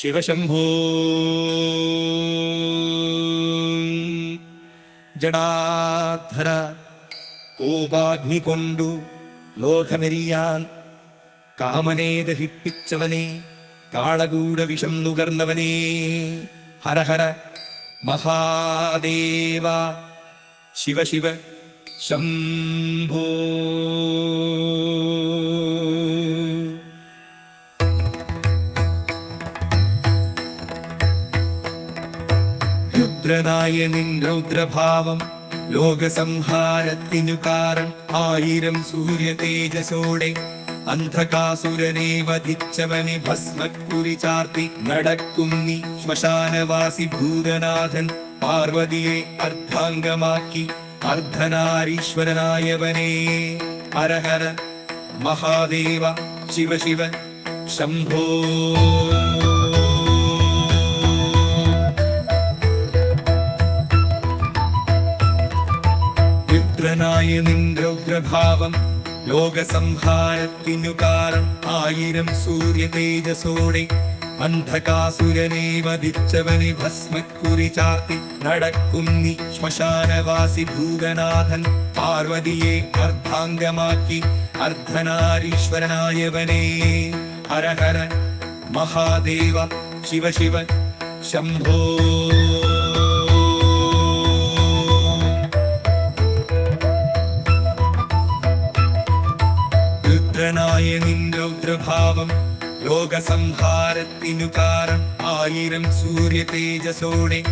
ശിവശംഭോ. ജടാധര കോപാഗ്നികൊണ്ടു ലോകമെരിയാൻ കാമനെ ദഹിപ്പിച്ചവനെ കാളകൂട വിഷം നുകർന്നവനെ ഹരഹര മഹാദേവ ശിവ ശിവ ശംഭോ. രുദ്രനായ നിൻ രൗദ്രഭാവം ലോകസംഹാരത്തിനു കാരണം ആയിരം സൂര്യ തേജസോടെ അന്ധകാസുരനെ വധിച്ചവനെ ഭസ്മക്കുരി ചാർത്തി നടക്കും നീ ശ്മശാനവാസി ഭൂതനാഥൻ പാർവതിയെ അർദ്ധാംഗമാക്കി അർദ്ധനാരീശ്വരനായവനേ ഹരഹര മഹാദേവ ശിവ ശിവ ശംഭോ രുദ്രനായ നിൻ ഉഗ്രഭാവം ലോകസംഹാരത്തിനു കാരണം ആയിരം സൂര്യ തേജസോടെ അന്ധകാസുരനെ വധിച്ചവനെ ഭസ്മക്കുറി ചാർത്തി നടക്കും നീ ശ്മശാനവാസി ഭൂതനാഥൻ. പാർവതിയെ അർദ്ധാംഗമാക്കി അർദ്ധനാരീശ്വരനായവനെ. ഹര ഹര മഹാദേവ ശിവ ശംഭോ. ലോകസംഹാരത്തിനു കാരണം ആയിരം സൂര്യ തേജസോടെ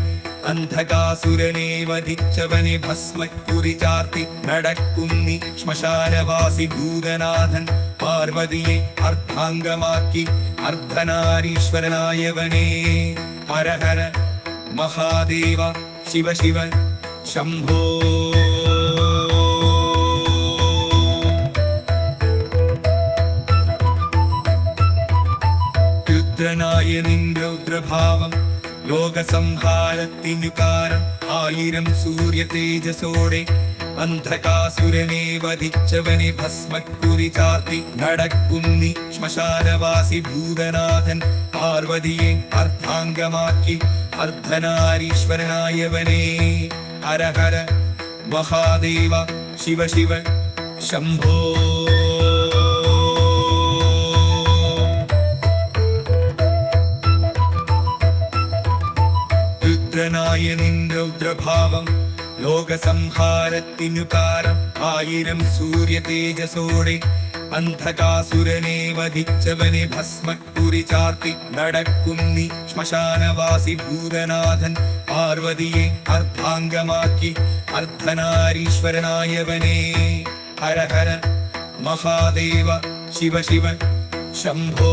അന്ധകാസുരനെ വധിച്ചവനെ ഭസ്മക്കുരി ചാർത്തി നടക്കും നീ ശ്മശാനവാസി ഭൂതനാഥൻ പാർവതിയെ അർദ്ധാംഗമാക്കി അർദ്ധനാരീശ്വരനായവനേ ഹര ഹര മഹാദേവ ശിവ ശിവ ശംഭോ രുദ്രനായ നിന്റെ രൗദ്രഭാവം ലോകസംഹാരത്തിനു കാരണം ആയിരം സൂര്യ തേജസോടെ അന്ധകാസുരനെ വധിച്ചവനെ ഭസ്മക്കുരി ചാർത്തി നടക്കുന്നി ശ്മശാനവാസി ഭൂതനാഥൻ. പാർവതിയെ അർദ്ധാംഗമാക്കി അർദ്ധനാരീശ്വരനായവനെ. ഹര ഹര മഹാദേവ ശിവ ശിവ ശംഭോ. രുദ്രനായ നിൻ രൗദ്രഭാവം ലോകസംഹാരത്തിനു കാരം ആയിരം സൂര്യ തേജസോടെ അന്ധകാസുരനെ വധിച്ചവനെ ഭസ്മക്കുറി ചാർത്തി നടക്കുന്നി ശ്മശാനവാസി ഭൂതനാഥൻ. പാർവതിയെ അർദ്ധാംഗമാക്കി അർദ്ധനാരീശ്വരനായവനെ. ഹര ഹര മഹാദേവ ശിവ ശിവ ശംഭോ.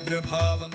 അനുഗ്രഭാവം